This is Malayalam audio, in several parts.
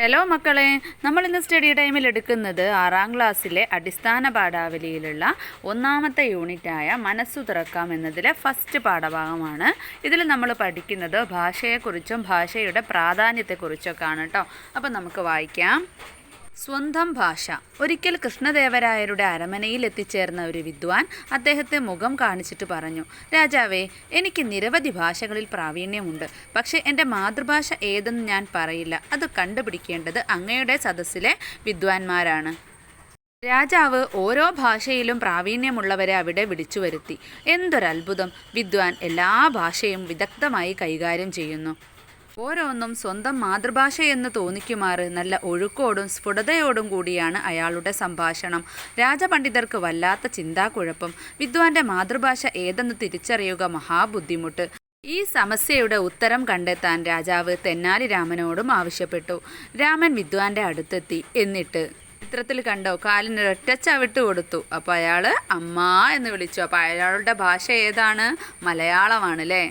ഹലോ മക്കളെ. നമ്മൾ ഇന്ന് സ്റ്റഡി ടൈമിൽ എടുക്കുന്നത് ആറാം ക്ലാസ്സിലെ അടിസ്ഥാന പാഠാവലിയിലുള്ള ഒന്നാമത്തെ യൂണിറ്റായ മനസ്സു തുറക്കാം എന്നതിലെ ഫസ്റ്റ് പാഠഭാഗമാണ്. ഇതിൽ നമ്മൾ പഠിക്കുന്നത് ഭാഷയെക്കുറിച്ചും ഭാഷയുടെ പ്രാധാന്യത്തെക്കുറിച്ചൊക്കെയാണ് കേട്ടോ അപ്പോൾ നമുക്ക് വായിക്കാം. സ്വന്തം ഭാഷ. ഒരിക്കൽ കൃഷ്ണദേവരായരുടെ അരമനയിൽ എത്തിച്ചേർന്ന ഒരു വിദ്വാൻ അദ്ദേഹത്തെ മുഖം കാണിച്ചിട്ട് പറഞ്ഞു രാജാവേ എനിക്ക് നിരവധി ഭാഷകളിൽ പ്രാവീണ്യമുണ്ട്. പക്ഷേ എന്റെ മാതൃഭാഷ ഏതെന്ന് ഞാൻ പറയില്ല. അത് കണ്ടുപിടിക്കേണ്ടത് അങ്ങയുടെ സദസ്സിലെ വിദ്വാൻമാരാണ്. രാജാവ് ഓരോ ഭാഷയിലും പ്രാവീണ്യമുള്ളവരെ അവിടെ വിളിച്ചു വരുത്തി എന്തൊരത്ഭുതം! വിദ്വാൻ എല്ലാ ഭാഷയും വിദഗ്ധമായി കൈകാര്യം ചെയ്യുന്നു. ഓരോന്നും സ്വന്തം മാതൃഭാഷയെന്ന് തോന്നിക്കുമാറ്. നല്ല ഒഴുക്കോടും സ്ഫുടതയോടും കൂടിയാണ് അയാളുടെ സംഭാഷണം. രാജപണ്ഡിതർക്ക് വല്ലാത്ത ചിന്താക്കുഴപ്പം. വിദ്വാന്റെ മാതൃഭാഷ ഏതെന്ന് തിരിച്ചറിയുക മഹാബുദ്ധിമുട്ട്. ഈ സമസ്യയുടെ ഉത്തരം കണ്ടെത്താൻ രാജാവ് തെന്നാലി രാമനോടും ആവശ്യപ്പെട്ടു. രാമൻ വിദ്വാന്റെ അടുത്തെത്തി. എന്നിട്ട്? ചിത്രത്തിൽ കണ്ടോ? കാലിന് ഒറ്റ ചവിട്ട് കൊടുത്തു. അപ്പോൾ അയാൾ അമ്മ എന്ന് വിളിച്ചു. അപ്പോൾ അയാളുടെ ഭാഷ ഏതാണ്? മലയാളമാണ് അല്ലേ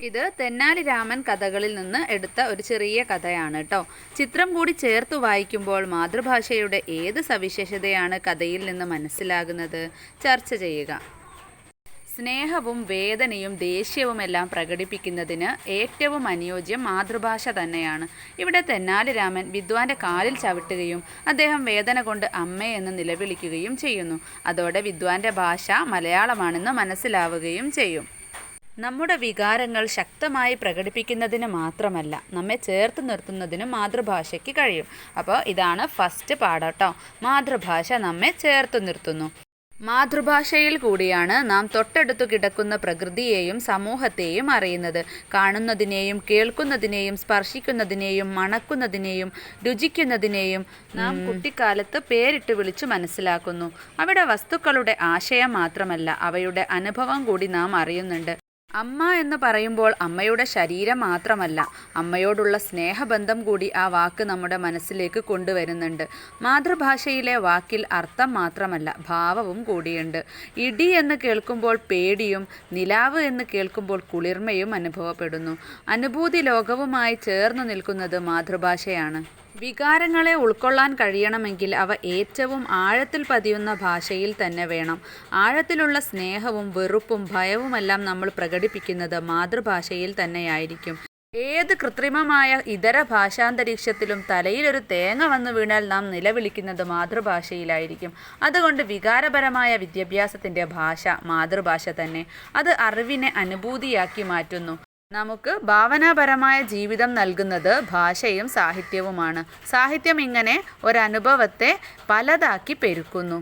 ഇത് തെന്നാലി രാമൻ കഥകളിൽ നിന്ന് എടുത്ത ഒരു ചെറിയ കഥയാണ് കേട്ടോ ചിത്രം കൂടി ചേർത്ത് വായിക്കുമ്പോൾ മാതൃഭാഷയുടെ ഏത് സവിശേഷതയാണ് കഥയിൽ നിന്ന് മനസ്സിലാകുന്നത്? ചർച്ച ചെയ്യുക. സ്നേഹവും വേദനയും ദേഷ്യവും എല്ലാം പ്രകടിപ്പിക്കുന്നതിന് ഏറ്റവും അനുയോജ്യം മാതൃഭാഷ തന്നെയാണ്. ഇവിടെ തെന്നാലി രാമൻ വിദ്വാന്റെ കാലിൽ ചവിട്ടുകയും അദ്ദേഹം വേദന കൊണ്ട് അമ്മയെന്ന് നിലവിളിക്കുകയും ചെയ്യുന്നു. അതോടെ വിദ്വാന്റെ ഭാഷ മലയാളമാണെന്ന് മനസ്സിലാവുകയും ചെയ്യും. നമ്മുടെ വികാരങ്ങൾ ശക്തമായി പ്രകടിപ്പിക്കുന്നതിന് മാത്രമല്ല നമ്മെ ചേർത്ത് നിർത്തുന്നതിനും മാതൃഭാഷയ്ക്ക് കഴിയും. അപ്പോൾ ഇതാണ് ഫസ്റ്റ് പാഠം കേട്ടോ മാതൃഭാഷ നമ്മെ ചേർത്ത് നിർത്തുന്നു. മാതൃഭാഷയിൽ കൂടിയാണ് നാം തൊട്ടടുത്തു കിടക്കുന്ന പ്രകൃതിയെയും സമൂഹത്തെയും അറിയുന്നത്. കാണുന്നതിനെയും കേൾക്കുന്നതിനെയും സ്പർശിക്കുന്നതിനെയും മണക്കുന്നതിനെയും രുചിക്കുന്നതിനെയും നാം കുട്ടിക്കാലത്ത് പേരിട്ട് വിളിച്ചു മനസ്സിലാക്കുന്നു. അവിടെ വസ്തുക്കളുടെ ആശയം മാത്രമല്ല അവയുടെ അനുഭവം കൂടി നാം അറിയുന്നുണ്ട്. അമ്മ എന്ന് പറയുമ്പോൾ അമ്മയുടെ ശരീരം മാത്രമല്ല അമ്മയോടുള്ള സ്നേഹബന്ധം കൂടി ആ വാക്ക് നമ്മുടെ മനസ്സിലേക്ക് കൊണ്ടുവരുന്നുണ്ട്. മാതൃഭാഷയിലെ വാക്കിൽ അർത്ഥം മാത്രമല്ല ഭാവവും കൂടിയുണ്ട്. ഇടി എന്ന് കേൾക്കുമ്പോൾ പേടിയും നിലാവ് എന്ന് കേൾക്കുമ്പോൾ കുളിർമയും അനുഭവപ്പെടുന്നു. അനുഭൂതി ലോകവുമായി ചേർന്നു നിൽക്കുന്നത് മാതൃഭാഷയാണ്. വികാരങ്ങളെ ഉൾക്കൊള്ളാൻ കഴിയണമെങ്കിൽ അവ ഏറ്റവും ആഴത്തിൽ പതിയുന്ന ഭാഷയിൽ തന്നെ വേണം. ആഴത്തിലുള്ള സ്നേഹവും വെറുപ്പും ഭയവുമെല്ലാം നമ്മൾ പ്രകടിപ്പിക്കുന്നത് മാതൃഭാഷയിൽ തന്നെയായിരിക്കും. ഏത് കൃത്രിമമായ ഇതര ഭാഷാന്തരീക്ഷത്തിലും തലയിലൊരു തേങ്ങ വന്നു വീണാൽ നാം നിലവിളിക്കുന്നത് മാതൃഭാഷയിലായിരിക്കും. അതുകൊണ്ട് വികാരപരമായ വിദ്യാഭ്യാസത്തിന്റെ ഭാഷ മാതൃഭാഷ തന്നെ. അത് അറിവിനെ അനുഭൂതിയാക്കി മാറ്റുന്നു. നമുക്ക് ഭാവനാപരമായ ജീവിതം നൽകുന്നത് ഭാഷയും സാഹിത്യവുമാണ്. സാഹിത്യം ഇങ്ങനെ ഒരനുഭവത്തെ പലതാക്കി പെരുക്കുന്നു.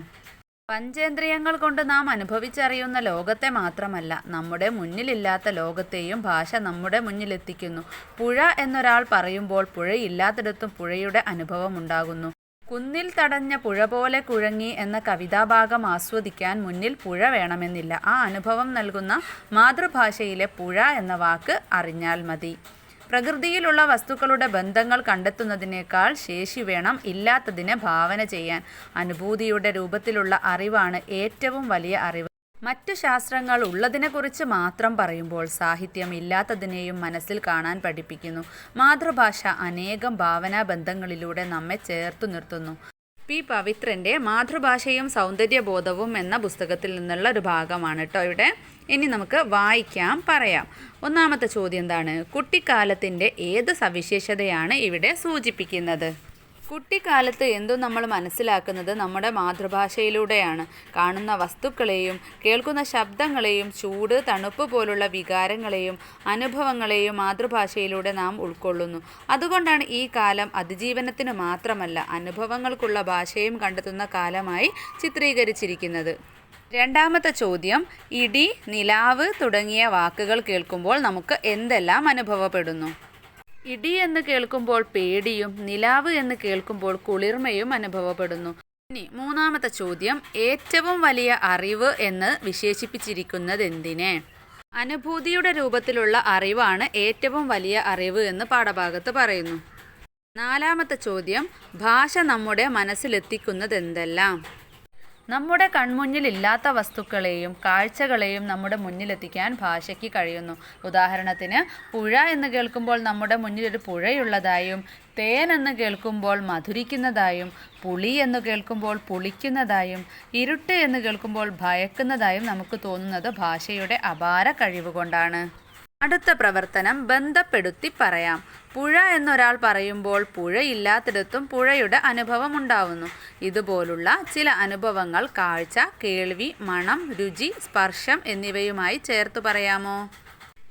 പഞ്ചേന്ദ്രിയങ്ങൾ കൊണ്ട് നാം അനുഭവിച്ചറിയുന്ന ലോകത്തെ മാത്രമല്ല നമ്മുടെ മുന്നിലില്ലാത്ത ലോകത്തെയും ഭാഷ നമ്മുടെ മുന്നിലെത്തിക്കുന്നു. പുഴ എന്നൊരാൾ പറയുമ്പോൾ പുഴയില്ലാത്തിടത്തും പുഴയുടെ അനുഭവം ഉണ്ടാകുന്നു. കുന്നിൽ തടഞ്ഞ പുഴ പോലെ കുഴങ്ങി എന്ന കവിതാഭാഗം ആസ്വദിക്കാൻ മുന്നിൽ പുഴ വേണമെന്നില്ല. ആ അനുഭവം നൽകുന്ന മാതൃഭാഷയിലെ പുഴ എന്ന വാക്ക് അറിഞ്ഞാൽ മതി. പ്രകൃതിയിലുള്ള വസ്തുക്കളുടെ ബന്ധങ്ങൾ കണ്ടെത്തുന്നതിനേക്കാൾ ശേഷി വേണം ഇല്ലാത്തതിനെ ഭാവന ചെയ്യാൻ. അനുഭൂതിയുടെ രൂപത്തിലുള്ള അറിവാണ് ഏറ്റവും വലിയ അറിവ്. മറ്റു ശാസ്ത്രങ്ങൾ ഉള്ളതിനെക്കുറിച്ച് മാത്രം പറയുമ്പോൾ സാഹിത്യം ഇല്ലാത്തതിനെയും മനസ്സിൽ കാണാൻ പഠിപ്പിക്കുന്നു. മാതൃഭാഷ അനേകം ഭാവനാ ബന്ധങ്ങളിലൂടെ നമ്മെ ചേർത്തു നിർത്തുന്നു. പി. പവിത്രന്റെ മാതൃഭാഷയും സൗന്ദര്യബോധവും എന്ന പുസ്തകത്തിൽ നിന്നുള്ള ഒരു ഭാഗമാണ് കേട്ടോ ഇവിടെ. ഇനി നമുക്ക് വായിക്കാം പറയാം. ഒന്നാമത്തെ ചോദ്യം എന്താണ്? കുട്ടിക്കാലത്തിന്റെ ഏത് സവിശേഷതയാണ് ഇവിടെ സൂചിപ്പിക്കുന്നത്? കുട്ടിക്കാലത്ത് എന്തോ നമ്മൾ മനസ്സിലാക്കുന്നത് നമ്മുടെ മാതൃഭാഷയിലൂടെയാണ്. കാണുന്ന വസ്തുക്കളെയും കേൾക്കുന്ന ശബ്ദങ്ങളെയും ചൂട് തണുപ്പ് പോലുള്ള വികാരങ്ങളെയും അനുഭവങ്ങളെയും മാതൃഭാഷയിലൂടെ നാം ഉൾക്കൊള്ളുന്നു. അതുകൊണ്ടാണ് ഈ കാലം അതിജീവനത്തിന് മാത്രമല്ല അനുഭവങ്ങൾക്കുള്ള ഭാഷയും കണ്ടെത്തുന്ന കാലമായി ചിത്രീകരിച്ചിരിക്കുന്നത്. രണ്ടാമത്തെ ചോദ്യം ഇടി നിലാവ് തുടങ്ങിയ വാക്കുകൾ കേൾക്കുമ്പോൾ നമുക്ക് എന്തെല്ലാം അനുഭവപ്പെടുന്നു? ഇടി എന്ന് കേൾക്കുമ്പോൾ പേടിയും നിലാവ് എന്ന് കേൾക്കുമ്പോൾ കുളിർമയും അനുഭവപ്പെടുന്നു. ഇനി മൂന്നാമത്തെ ചോദ്യം ഏറ്റവും വലിയ അറിവ് എന്ന് വിശേഷിപ്പിച്ചിരിക്കുന്നത് എന്തിനെ അനുഭൂതിയുടെ രൂപത്തിലുള്ള അറിവാണ് ഏറ്റവും വലിയ അറിവ് എന്ന് പാഠഭാഗത്ത് പറയുന്നു. നാലാമത്തെ ചോദ്യം ഭാഷ നമ്മുടെ മനസ്സിലെത്തിക്കുന്നത് എന്തെല്ലാം നമ്മുടെ കൺമുന്നിൽ ഇല്ലാത്ത വസ്തുക്കളെയും കാഴ്ചകളെയും നമ്മുടെ മുന്നിലെത്തിക്കാൻ ഭാഷയ്ക്ക് കഴിയുന്നു. ഉദാഹരണത്തിന് പുഴ എന്ന് കേൾക്കുമ്പോൾ നമ്മുടെ മുന്നിൽ ഒരു പുഴയുള്ളതായും തേൻ എന്ന് കേൾക്കുമ്പോൾ മധുരിക്കുന്നതായും പുളി എന്ന് കേൾക്കുമ്പോൾ പുളിക്കുന്നതായും ഇരുട്ട് എന്ന് കേൾക്കുമ്പോൾ ഭയക്കുന്നതായും നമുക്ക് തോന്നുന്നത് ഭാഷയുടെ അപാര കഴിവുകൊണ്ടാണ് അടുത്ത പ്രവർത്തനം ബന്ധപ്പെടുത്തി പറയാം. പുഴ എന്നൊരാൾ പറയുമ്പോൾ പുഴയില്ലാത്തിടത്തും പുഴയുടെ അനുഭവം ഉണ്ടാവുന്നു. ഇതുപോലുള്ള ചില അനുഭവങ്ങൾ കാഴ്ച കേൾവി മണം രുചി സ്പർശം എന്നിവയുമായി ചേർത്ത് പറയാമോ?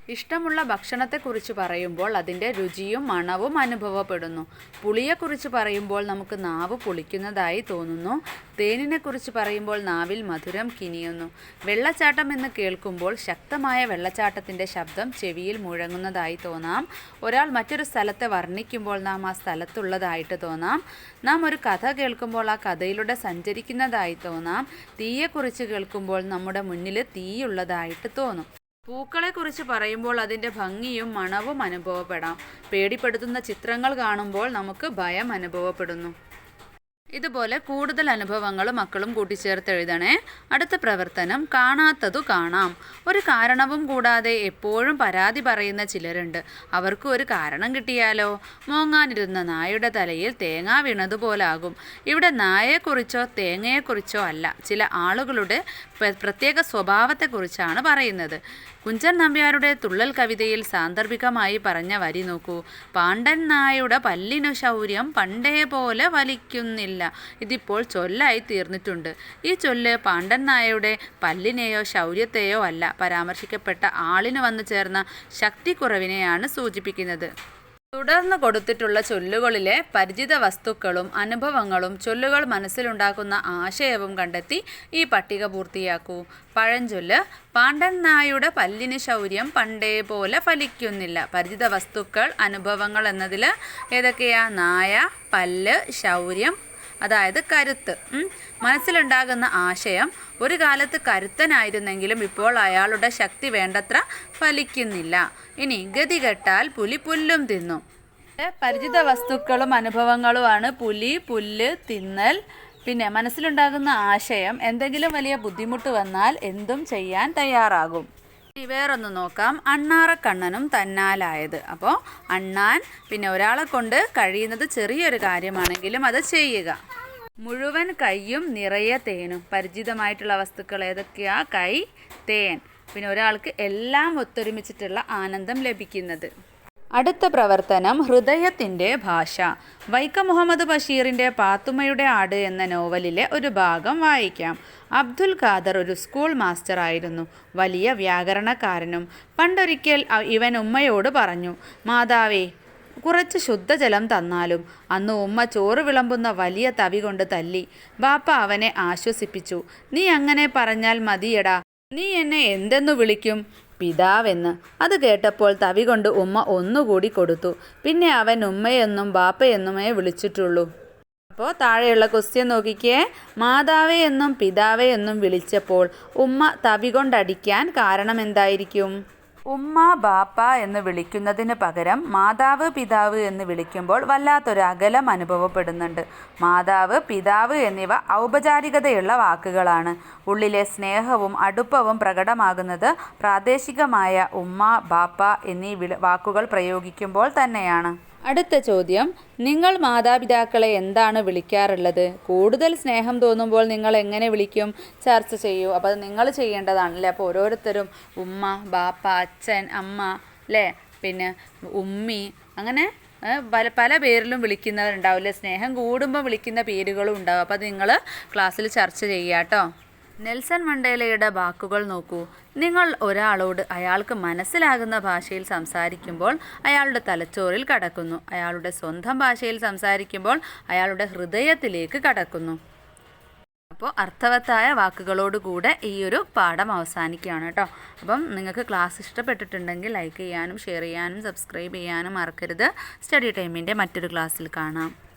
ഇഷ്ടമുള്ള ഭക്ഷണത്തെക്കുറിച്ച് പറയുമ്പോൾ അതിന്റെ രുചിയും മണവും അനുഭവപ്പെടുന്നു. പുളിയെക്കുറിച്ച് പറയുമ്പോൾ നമുക്ക് നാവ് പുളിക്കുന്നതായി തോന്നുന്നു. തേനിനെക്കുറിച്ച് പറയുമ്പോൾ നാവിൽ മധുരം കിനിയുന്നു. വെള്ളച്ചാട്ടം എന്ന് കേൾക്കുമ്പോൾ ശക്തമായ വെള്ളച്ചാട്ടത്തിന്റെ ശബ്ദം ചെവിയിൽ മുഴങ്ങുന്നതായി തോന്നാം. ഒരാൾ മറ്റൊരു സ്ഥലത്തെ വർണിക്കുമ്പോൾ നാം ആ സ്ഥലത്തുള്ളതായിട്ട് തോന്നാം. നാം ഒരു കഥ കേൾക്കുമ്പോൾ ആ കഥയിലൂടെ സഞ്ചരിക്കുന്നതായി തോന്നാം. തീയെക്കുറിച്ച് കേൾക്കുമ്പോൾ നമ്മുടെ മുന്നിൽ തീയുള്ളതായിട്ട് തോന്നും. പൂക്കളെക്കുറിച്ച് പറയുമ്പോൾ അതിന്റെ ഭംഗിയും മണവും അനുഭവപ്പെടാം. പേടിപ്പെടുത്തുന്ന ചിത്രങ്ങൾ കാണുമ്പോൾ നമുക്ക് ഭയം അനുഭവപ്പെടുന്നു. ഇതുപോലെ കൂടുതൽ അനുഭവങ്ങൾ മക്കളും കൂട്ടിച്ചേർത്ത് എഴുതണേ. അടുത്ത പ്രവർത്തനം കാണാത്തതു കാണാം. ഒരു കാരണവും കൂടാതെ എപ്പോഴും പരാതി പറയുന്ന ചിലരുണ്ട്. അവർക്ക് ഒരു കാരണം കിട്ടിയാലോ? മോങ്ങാനിരുന്ന നായയുടെ തലയിൽ തേങ്ങ വീണതുപോലാകും. ഇവിടെ നായയെക്കുറിച്ചോ തേങ്ങയെക്കുറിച്ചോ അല്ല ചില ആളുകളുടെ പ്രത്യേക സ്വഭാവത്തെക്കുറിച്ചാണ് പറയുന്നത്. കുഞ്ചൻ നമ്പ്യാരുടെ തുള്ളൽ കവിതയിൽ സാന്ദർഭികമായി പറഞ്ഞ വരി നോക്കൂ. പാണ്ഡൻ നായുടെ പല്ലിനു ശൗര്യം പണ്ടേ പോലെ വലിക്കുന്നില്ല. ഇതിപ്പോൾ ചൊല്ലായി തീർന്നിട്ടുണ്ട്. ഈ ചൊല്ല് പാണ്ഡൻ നായയുടെ പല്ലിനെയോ ശൗര്യത്തെയോ അല്ല. പരാമർശിക്കപ്പെട്ട ആളിന് വന്നു ചേർന്ന ശക്തിക്കുറവിനെയാണ് സൂചിപ്പിക്കുന്നത്. തുടർന്ന് കൊടുത്തിട്ടുള്ള ചൊല്ലുകളിലെ പരിചിത വസ്തുക്കളും അനുഭവങ്ങളും ചൊല്ലുകൾ മനസ്സിലുണ്ടാക്കുന്ന ആശയവും കണ്ടെത്തി ഈ പട്ടിക പൂർത്തിയാക്കൂ. പഴഞ്ചൊല്ല് പാണ്ഡൻ നായുടെ പല്ലിന് ശൗര്യം പണ്ടേ പോലെ ഫലിക്കുന്നില്ല. പരിചിത വസ്തുക്കൾ അനുഭവങ്ങൾ എന്നതിൽ ഏതൊക്കെയാ? നായ പല്ല് ശൗര്യം അതായത് കരുത്ത്. മനസ്സിലുണ്ടാകുന്ന ആശയം ഒരു കാലത്ത് കരുത്തനായിരുന്നെങ്കിലും ഇപ്പോൾ അയാളുടെ ശക്തി വേണ്ടത്ര ഫലിക്കുന്നില്ല. ഇനി ഗതി കെട്ടാൽ പുലി പുല്ലും തിന്നു. പരിചിത വസ്തുക്കളും അനുഭവങ്ങളുമാണ് പുലി പുല്ല് തിന്നൽ. പിന്നെ മനസ്സിലുണ്ടാകുന്ന ആശയം എന്തെങ്കിലും വലിയ ബുദ്ധിമുട്ട് വന്നാൽ എന്തും ചെയ്യാൻ തയ്യാറാകും. വേറൊന്ന് നോക്കാം. അണ്ണാറക്കണ്ണനും തന്നാലായത്. അപ്പോൾ അണ്ണാൻ പിന്നെ ഒരാളെ കൊണ്ട് കഴിയുന്നത് ചെറിയൊരു കാര്യമാണെങ്കിലും അത് ചെയ്യുക. മുഴുവൻ കൈയും നിറയെ തേനും. പരിചിതമായിട്ടുള്ള വസ്തുക്കൾ ഏതൊക്കെയാ? കൈ തേൻ. പിന്നെ ഒരാൾക്ക് എല്ലാം ഒത്തൊരുമിച്ചിട്ടുള്ള ആനന്ദം ലഭിക്കുന്നത്. അടുത്ത പ്രവർത്തനം ഹൃദയത്തിന്റെ ഭാഷ. വൈക്കം മുഹമ്മദ് ബഷീറിന്റെ പാത്തുമ്മയുടെ ആട് എന്ന നോവലിലെ ഒരു ഭാഗം വായിക്കാം. അബ്ദുൽ ഖാദർ ഒരു സ്കൂൾ മാസ്റ്ററായിരുന്നു വലിയ വ്യാകരണക്കാരനും പണ്ടൊരിക്കൽ ഇവൻ ഉമ്മയോട് പറഞ്ഞു മാതാവേ കുറച്ച് ശുദ്ധജലം തന്നാലും അന്ന് ഉമ്മ ചോറ് വിളമ്പുന്ന വലിയ തവി കൊണ്ട് തല്ലി. ബാപ്പ അവനെ ആശ്വസിപ്പിച്ചു. നീ അങ്ങനെ പറഞ്ഞാൽ മതിയടാ. നീ എന്നെ എന്തെന്നു വിളിക്കും? പിതാവെന്ന്. അത് കേട്ടപ്പോൾ തവി കൊണ്ട് ഉമ്മ ഒന്നുകൂടി കൊടുത്തു. പിന്നെ അവൻ ഉമ്മയെന്നും ബാപ്പയെന്നുമേ വിളിച്ചിട്ടുള്ളൂ. അപ്പോൾ താഴെയുള്ള ക്വസ്റ്റ്യൻ നോക്കിക്കേ. മാതാവേ എന്നും പിതാവേ എന്നും വിളിച്ചപ്പോൾ ഉമ്മ തവി കൊണ്ടടിക്കാൻ കാരണം എന്തായിരിക്കും ഉമ്മ ബാപ്പ എന്ന് വിളിക്കുന്നതിന് പകരം മാതാവ് പിതാവ് എന്ന് വിളിക്കുമ്പോൾ വല്ലാത്തൊരു അകലം അനുഭവപ്പെടുന്നുണ്ട്. മാതാവ് പിതാവ് എന്നിവ ഔപചാരികതയുള്ള വാക്കുകളാണ്. ഉള്ളിലെ സ്നേഹവും അടുപ്പവും പ്രകടമാകുന്നത് പ്രാദേശികമായ ഉമ്മ ബാപ്പ എന്നീ വാക്കുകൾ പ്രയോഗിക്കുമ്പോൾ തന്നെയാണ്. അടുത്ത ചോദ്യം നിങ്ങൾ മാതാപിതാക്കളെ എന്താണ് വിളിക്കാറുള്ളത്? കൂടുതൽ സ്നേഹം തോന്നുമ്പോൾ നിങ്ങൾ എങ്ങനെ വിളിക്കും? ചർച്ച ചെയ്യൂ. അപ്പോൾ അത് നിങ്ങൾ ചെയ്യേണ്ടതാണല്ലേ? അപ്പോൾ ഓരോരുത്തരും ഉമ്മ ബാപ്പ അച്ഛൻ അമ്മ അല്ലേ പിന്നെ ഉമ്മി അങ്ങനെ പല പല പേരിലും വിളിക്കുന്നവരുണ്ടാവില്ലേ സ്നേഹം കൂടുമ്പോൾ വിളിക്കുന്ന പേരുകളും ഉണ്ടാവും. അപ്പോൾ അത് നിങ്ങൾ ക്ലാസ്സിൽ ചർച്ച കേട്ടോ. നെൽസൺ മണ്ടേലയുടെ വാക്കുകൾ നോക്കൂ. നിങ്ങൾ ഒരാളോട് അയാൾക്ക് മനസ്സിലാകുന്ന ഭാഷയിൽ സംസാരിക്കുമ്പോൾ അയാളുടെ തലച്ചോറിൽ കടക്കുന്നു. അയാളുടെ സ്വന്തം ഭാഷയിൽ സംസാരിക്കുമ്പോൾ അയാളുടെ ഹൃദയത്തിലേക്ക് കടക്കുന്നു. അപ്പോൾ അർത്ഥവത്തായ വാക്കുകളോടുകൂടെ ഈ ഒരു പാഠം അവസാനിക്കുകയാണ് കേട്ടോ. അപ്പം നിങ്ങൾക്ക് ക്ലാസ് ഇഷ്ടപ്പെട്ടിട്ടുണ്ടെങ്കിൽ ലൈക്ക് ചെയ്യാനും ഷെയർ ചെയ്യാനും സബ്സ്ക്രൈബ് ചെയ്യാനും മറക്കരുത്. സ്റ്റഡി ടൈമിന്റെ മറ്റൊരു ക്ലാസ്സിൽ കാണാം.